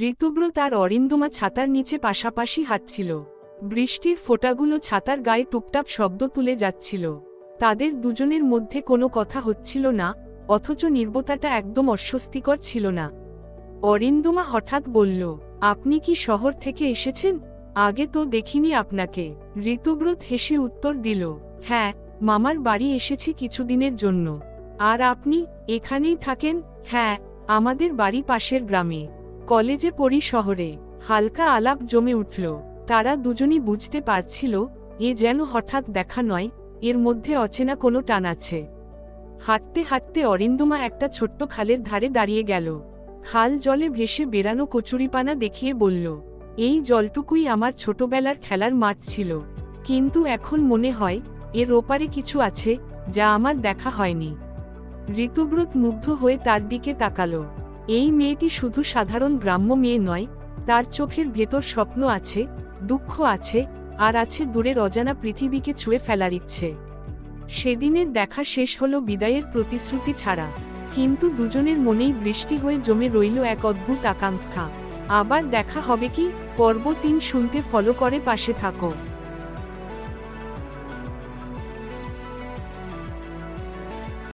ঋতুব্রত আর অরিন্দমা ছাতার নিচে পাশাপাশি হাঁটছিল। বৃষ্টির ফোঁটাগুলো ছাতার গায়ে টুপটাপ শব্দ তুলে যাচ্ছিল। তাদের দুজনের মধ্যে কোনো কথা হচ্ছিল না, অথচ নির্বতাটা একদম অস্বস্তিকর ছিল না। অরিন্দমা হঠাৎ বলল, আপনি কি শহর থেকে এসেছেন? আগে তো দেখিনি আপনাকে। ঋতুব্রত হেসে উত্তর দিল হ্যাঁ মামার বাড়ি এসেছি কিছুদিনের জন্য। আর আপনি এখানেই থাকেন? হ্যাঁ আমাদের বাড়ি পাশের গ্রামে। কলেজে পড়ি শহরে। হালকা আলাপ জমে উঠল। তারা দুজনই বুঝতে পারছিল, এ যেন হঠাৎ দেখা নয়, এর মধ্যে অচেনা কোনো টান আছে। হাঁটতে হাঁটতে অরিন্দমা একটা ছোট্ট খালের ধারে দাঁড়িয়ে গেল। খাল জলে ভেসে বেড়ানো কচুরিপানা দেখিয়ে বলল, এই জলটুকুই আমার ছোটবেলার খেলার মাঠ ছিল। কিন্তু এখন মনে হয়, এর ওপারে কিছু আছে, যা আমার দেখা হয়নি। ঋতুব্রত মুগ্ধ হয়ে তার দিকে তাকালো। এই মেয়েটি শুধু সাধারণ গ্রাম্য মেয়ে নয়, তার চোখের ভেতর স্বপ্ন আছে, দুঃখ আছে, আর আছে দূরের অজানা পৃথিবীকে ছুঁয়ে ফেলার ইচ্ছে। সেদিনের দেখা শেষ হলো বিদায়ের প্রতিশ্রুতি ছাড়া। কিন্তু দুজনের মনেই বৃষ্টি হয়ে জমে রইল এক অদ্ভুত আকাঙ্ক্ষা। আবার দেখা হবে কি? পর্ব তিন শুনতে ফলো করে পাশে থাকো।